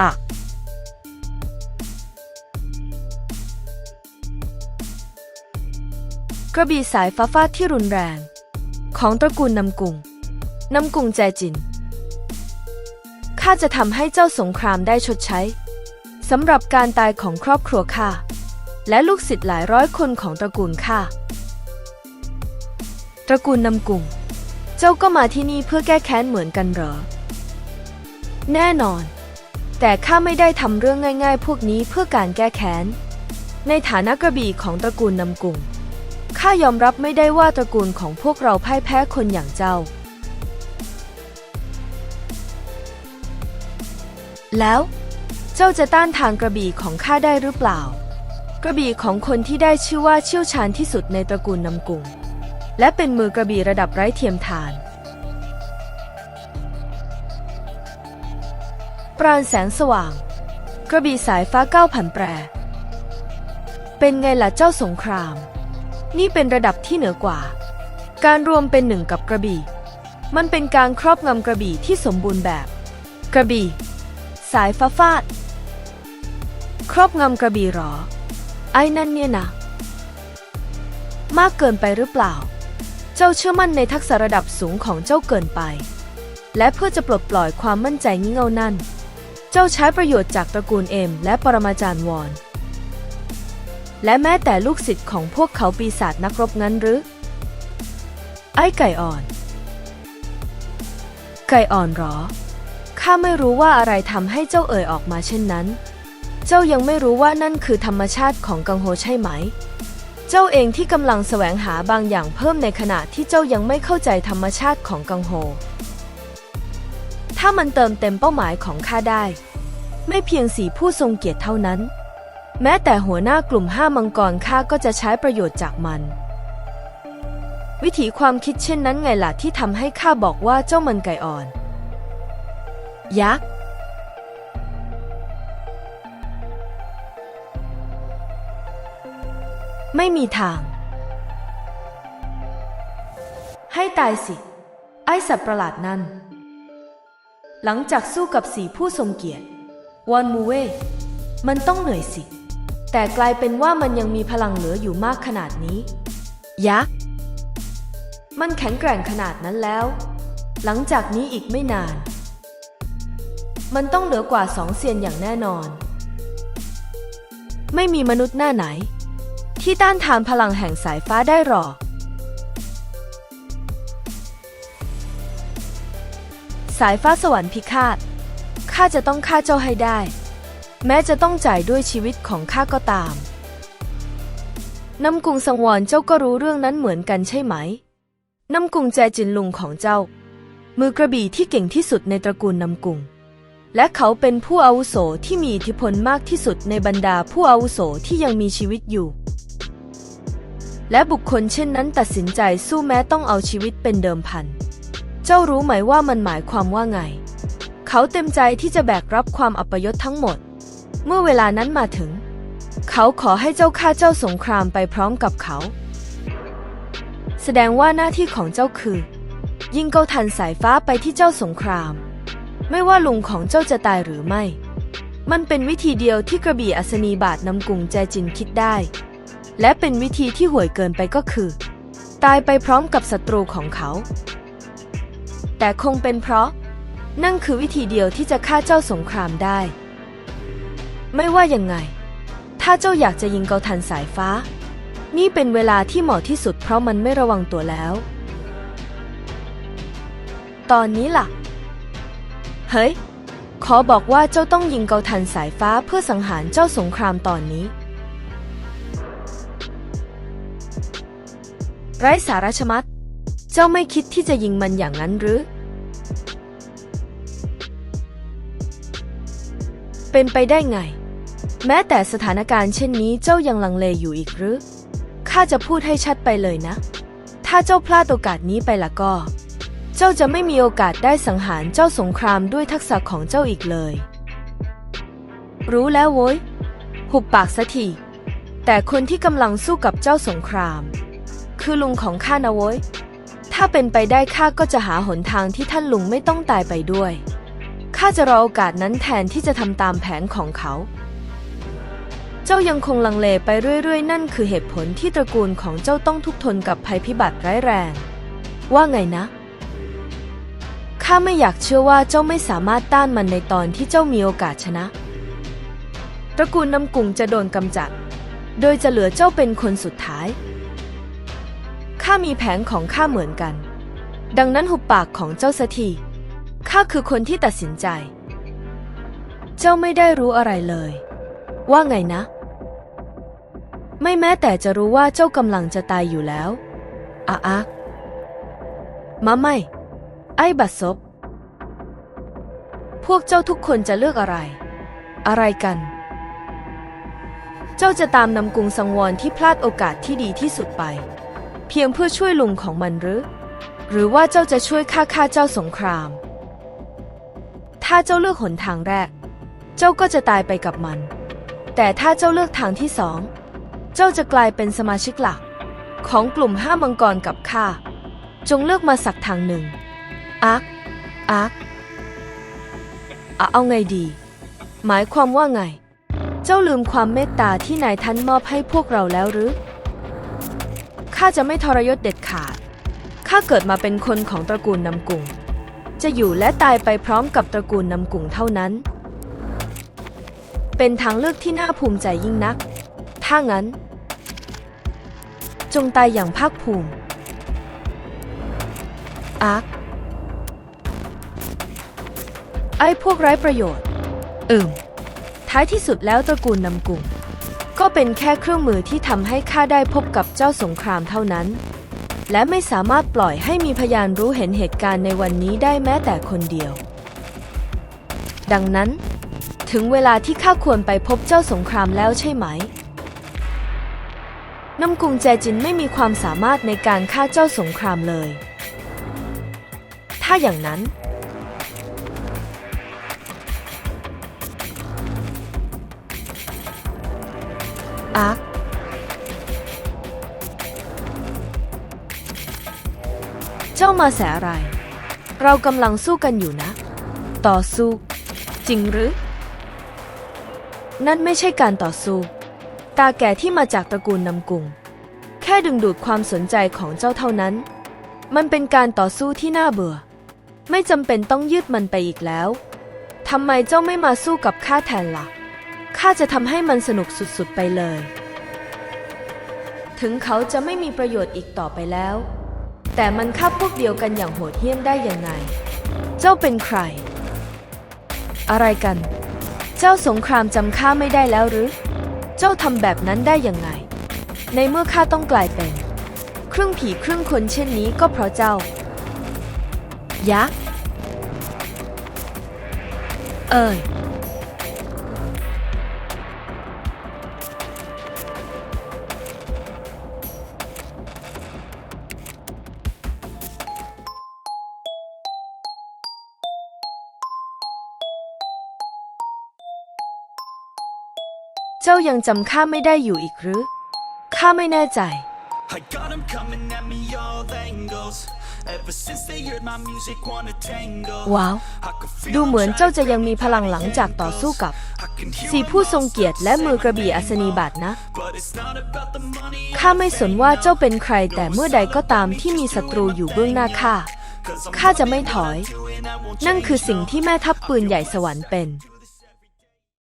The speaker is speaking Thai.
อะกระบี่สายฟ้าฟาดที่รุนแรง ของตระกูลนำกุงนำกุงแจจิน ข้าจะทำให้เจ้าสงครามได้ชดใช้สำหรับการตายของครอบครัวข้า และลูกศิษย์หลายร้อยคนของตระกูลข้า ตระกูลนำกุงเจ้าก็มาที่นี่เพื่อแก้แค้นเหมือนกันเหรอ แน่นอน แต่ข้าไม่ได้ทำเรื่องง่าย ๆ พวกนี้เพื่อการแก้แค้น ในฐานะกระบี่ของตระกูลนำกุงข้ายอมรับไม่ได้ว่าตระกูลของพวกเราพ่ายแพ้คนอย่างเจ้า แล้ว เจ้าจะต้านทานกระบี่ของข้าได้หรือเปล่า กระบี่ของคนที่ได้ชื่อว่าเชี่ยวชาญที่สุดในตระกูลนำกุงและเป็นมือกระบี่ระดับไร้เทียมทาน ปราณแสงสว่าง กระบี่สายฟ้าเก้าผันแปร เป็นไงล่ะเจ้าสงคราม นี่เป็นระดับที่เหนือกว่า การรวมเป็นหนึ่งกับกระบี่ มันเป็นการครอบงำกระบี่ที่สมบูรณ์แบบ กระบี่ สายฟ้าฟาด ครอบงำกระบี่หรอ ไอ้นั่นเนี่ยนะมากเกินไปหรือเปล่า เจ้าเชื่อมั่นในทักษะระดับสูงของเจ้าเกินไป และเพื่อจะปลดปล่อยความมั่นใจงี่เง่านั่น เจ้าใช้ประโยชน์จากตระกูลเอ็มและปรมาจารย์วอนและแม้แต่ลูกศิษย์ของพวกเขาปีศาจนักรบงั้นหรือ ไอ้ไก่อ่อน ไก่อ่อนหรอ ข้าไม่รู้ว่าอะไรทำให้เจ้าเอ่ยออกมาเช่นนั้น เจ้ายังไม่รู้ว่านั่นคือธรรมชาติของกังโฮใช่ไหม เจ้าเองที่กำลังแสวงหาบางอย่างเพิ่มในขณะที่เจ้ายังไม่เข้าใจธรรมชาติของกังโฮ ถ้ามันเติมเต็มเป้าหมายของข้าได้ ไม่เพียงสีผู้ทรงเกียรติเท่านั้น แม้แต่หัวหน้ากลุ่มห้ามังกรข้าก็จะใช้ประโยชน์จากมัน วิถีความคิดเช่นนั้นไงล่ะที่ทำให้ข้าบอกว่าเจ้ามันไก่อ่อน ยักษ์ไม่มีทาง ให้ตายสิ ไอ้สัตว์ประหลาดนั่น หลังจากสู้กับสีผู้ทรงเกียรติวอนมูเว่มันต้องเหนื่อยสิ แต่กลายเป็นว่ามันยังมีพลังเหลืออยู่มากขนาดนี้ยักษ์มันแข็งแกร่งขนาดนั้นแล้ว หลังจากนี้อีกไม่นาน มันต้องเหลือกว่าสองเซียนอย่างแน่นอน ไม่มีมนุษย์หน้าไหน ที่ต้านทานพลังแห่งสายฟ้าได้หรอกายฟ้าสวรรค์พิฆาต ข้าจะต้องฆ่าเจ้าให้ได้ แม้จะต้องจ่ายด้วยชีวิตของข้าก็ตามน้ำกุงสังวรเจ้าก็รู้เรื่องนั้นเหมือนกันใช่ไหม น้ำกุงแจจินลุงของเจ้า มือกระบี่ที่เก่งที่สุดในตระกูลน้ำกุง และเขาเป็นผู้อาวุโสที่มีอิทธิพลมากที่สุดในบรรดาผู้อาวุโสที่ยังมีชีวิตอยู่ และบุคคลเช่นนั้นตัดสินใจสู้แม้ต้องเอาชีวิตเป็นเดิมพัน เจ้ารู้ไหมว่ามันหมายความว่าไง เขาเต็มใจที่จะแบกรับความอัปยศทั้งหมด เมื่อเวลานั้นมาถึง เขาขอให้เจ้าฆ่าเจ้าสงครามไปพร้อมกับเขา แสดงว่าหน้าที่ของเจ้าคือ ยิงเกาทันสายฟ้าไปที่เจ้าสงคราม ไม่ว่าลุงของเจ้าจะตายหรือไม่ มันเป็นวิธีเดียวที่กระบี่อัศนีบาทนำกุงแจจินคิดได้ และเป็นวิธีที่ห่วยเกินไปก็คือ ตายไปพร้อมกับศัตรูของเขา แต่คงเป็นเพราะ นั่นคือวิธีเดียวที่จะฆ่าเจ้าสงครามได้ ไม่ว่ายังไง ถ้าเจ้าอยากจะยิงเกาทันสายฟ้า นี่เป็นเวลาที่เหมาะที่สุดเพราะมันไม่ระวังตัวแล้ว ตอนนี้ล่ะ เฮ้ย ขอบอกว่าเจ้าต้องยิงเกาทันสายฟ้าเพื่อสังหารเจ้าสงครามตอนนี้ ไร้สาระชะมัด เจ้าไม่คิดที่จะยิงมันอย่างนั้นหรือ เป็นไปได้ไง แม้แต่สถานการณ์เช่นนี้เจ้ายังลังเลอยู่อีกหรือ ข้าจะพูดให้ชัดไปเลยนะ ถ้าเจ้าพลาดโอกาสนี้ไปละก็ เจ้าจะไม่มีโอกาสได้สังหารเจ้าสงครามด้วยทักษะของเจ้าอีกเลย รู้แล้วโว้ย หุบปากสักทีแต่คนที่กำลังสู้กับเจ้าสงคราม คือลุงของข้านะโว้ย ถ้าเป็นไปได้ข้าก็จะหาหนทางที่ท่านลุงไม่ต้องตายไปด้วย ข้าจะรอโอกาสนั้นแทนที่จะทำตามแผนของเขา เจ้ายังคงลังเลไปเรื่อย ๆ นั่นคือเหตุผลที่ตระกูลของเจ้าต้องทุกข์ทนกับภัยพิบัติร้ายแรง ว่าไงนะ ข้าไม่อยากเชื่อว่าเจ้าไม่สามารถต้านมันในตอนที่เจ้ามีโอกาสชนะ ตระกูลน้ำกุงจะโดนกำจัด โดยจะเหลือเจ้าเป็นคนสุดท้าย ข้ามีแผนของข้าเหมือนกัน ดังนั้นหุบปากของเจ้าสักที ข้าคือคนที่ตัดสินใจ เจ้าไม่ได้รู้อะไรเลย ว่าไงนะ ไม่แม้แต่จะรู้ว่าเจ้ากำลังจะตายอยู่แล้วอะอะมาไม่ ไอ้บัดซบพวกเจ้าทุกคนจะเลือกอะไร อะไรกัน เจ้าจะตามนำกรุงสังวรที่พลาดโอกาสที่ดีที่สุดไป เพียงเพื่อช่วยลุงของมันหรือ หรือว่าเจ้าจะช่วยข้าฆ่าเจ้าสงคราม ถ้าเจ้าเลือกหนทางแรก เจ้าก็จะตายไปกับมัน แต่ถ้าเจ้าเลือกทางที่สอง เจ้าจะกลายเป็นสมาชิกหลัก ของกลุ่มห้ามังกรกับข้า จงเลือกมาสักทางหนึ่งอาร์คอาร์คอะเอาไงดี หมายความว่าไง เจ้าลืมความเมตตาที่นายท่านมอบให้พวกเราแล้วหรือ ข้าจะไม่ทรยศเด็ดขาด ข้าเกิดมาเป็นคนของตระกูลนำกุง จะอยู่และตายไปพร้อมกับตระกูลนำกุ่งเท่านั้น เป็นทางเลือกที่น่าภูมิใจยิ่งนัก ถ้างั้น จงตายอย่างภาคภูมิ อาร์คไอ้พวกไร้ประโยชน์ อืม ท้ายที่สุดแล้วตระกูลนำกุ่งก็เป็นแค่เครื่องมือที่ทำให้ข้าได้พบกับเจ้าสงครามเท่านั้น และไม่สามารถปล่อยให้มีพยานรู้เห็นเหตุการณ์ในวันนี้ได้แม้แต่คนเดียว ดังนั้น ถึงเวลาที่ข้าควรไปพบเจ้าสงครามแล้วใช่ไหม น้ำกุงแจจินไม่มีความสามารถในการฆ่าเจ้าสงครามเลย ถ้าอย่างนั้น อาร์ จ้ามาแสอะไร เรากำลังสู้กันอยู่นะ ต่อสู้ จริงหรือ นั่นไม่ใช่การต่อสู้ ตาแก่ที่มาจากตระกูลนำกุง แค่ดึงดูดความสนใจของเจ้าเท่านั้น มันเป็นการต่อสู้ที่น่าเบื่อ ไม่จำเป็นต้องยืดมันไปอีกแล้วทำไมเจ้าไม่มาสู้กับข้าแทนละ่ะข้าจะทำให้มันสนุกสุดๆไปเลย ถึงเขาจะไม่มีประโยชน์อีกต่อไปแล้ว แต่มันฆ่าพวกเดียวกันอย่างโหดเหี้ยมได้ยังไง เจ้าเป็นใคร อะไรกัน เจ้าสงครามจำข้าไม่ได้แล้วหรือ เจ้าทำแบบนั้นได้ยังไง ในเมื่อข้าต้องกลายเป็น ครึ่งผีครึ่งคนเช่นนี้ก็เพราะเจ้า ยักษ์ เอ่ย เจ้ายังจำข้าไม่ได้อยู่อีกหรือ ข้าไม่แน่ใจ I got 'em coming at me all angles. Ever since they heard my music, wanna tango. ว้าว I could feel ดูเหมือน them เจ้าจะยังมีพลังหลังจากต่อสู้กับ I can hear สีผู้ทรงเกียรติและมือกระบี่อัศนีบาทนะ but it's not about the money. ข้าไม่สนว่าเจ้าเป็นใครแต่เมื่อใดก็ตามที่มีศัตรูอยู่เบื้องหน้าข้า Cause I'm ข้าจะไม่ถอย doing, I won't นั่นคือสิ่งที่แม่ทัพปืนใหญ่สวรรค์เป็น change.